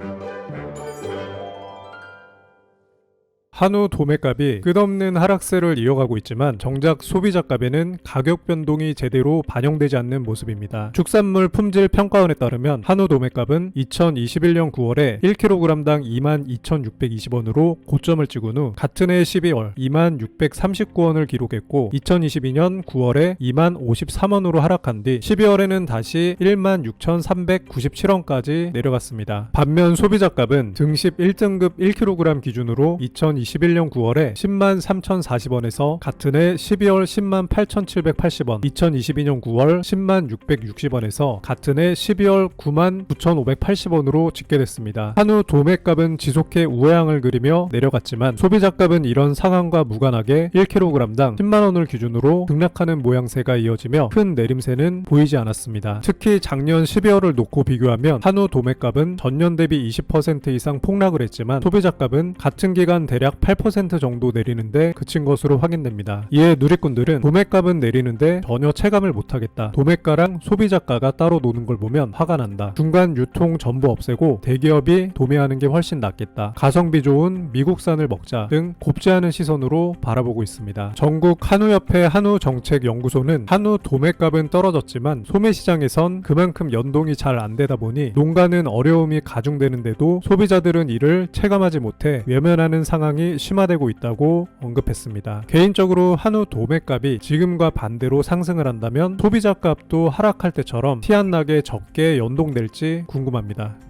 Thank you. 한우 도매값이 끝없는 하락세를 이어가고 있지만 정작 소비자 값에는 가격 변동이 제대로 반영되지 않는 모습입니다. 축산물 품질 평가원에 따르면 한우 도매값은 2021년 9월에 1kg당 22,620원으로 고점을 찍은 후 같은 해 12월 22,639원을 기록했고 2022년 9월에 20,053원으로 하락한 뒤 12월에는 다시 16,397원까지 내려갔습니다. 반면 소비자 값은 등급 1등급 1kg 기준으로 2021년 9월에 10만 3,040원에서 같은 해 12월 10만 8,780원, 2022년 9월 10만 660원에서 같은 해 12월 9만 9,580원으로 집계됐습니다. 한우 도매값은 지속해 우회항을 그리며 내려갔지만 소비자값은 이런 상황과 무관하게 1kg당 10만 원을 기준으로 등락하는 모양새가 이어지며 큰 내림세는 보이지 않았습니다. 특히 작년 12월을 놓고 비교하면 한우 도매값은 전년 대비 20% 이상 폭락을 했지만 소비자값은 같은 기간 대략 8% 정도 내리는데 그친 것으로 확인됩니다. 이에 누리꾼들은 도매값은 내리는데 전혀 체감을 못하겠다. 도매가랑 소비자가가 따로 노는 걸 보면 화가 난다. 중간 유통 전부 없애고 대기업이 도매하는 게 훨씬 낫겠다. 가성비 좋은 미국산을 먹자 등 곱지 않은 시선으로 바라보고 있습니다. 전국 한우협회 한우정책연구소는 한우 도매값은 떨어졌지만 소매시장에선 그만큼 연동이 잘 안 되다 보니 농가는 어려움이 가중되는데도 소비자들은 이를 체감하지 못해 외면하는 상황 이 심화되고 있다고 언급했습니다. 개인적으로 한우 도매값이 지금과 반대로 상승을 한다면 소비자 값도 하락할 때처럼 티 안 나게 적게 연동될지 궁금합니다.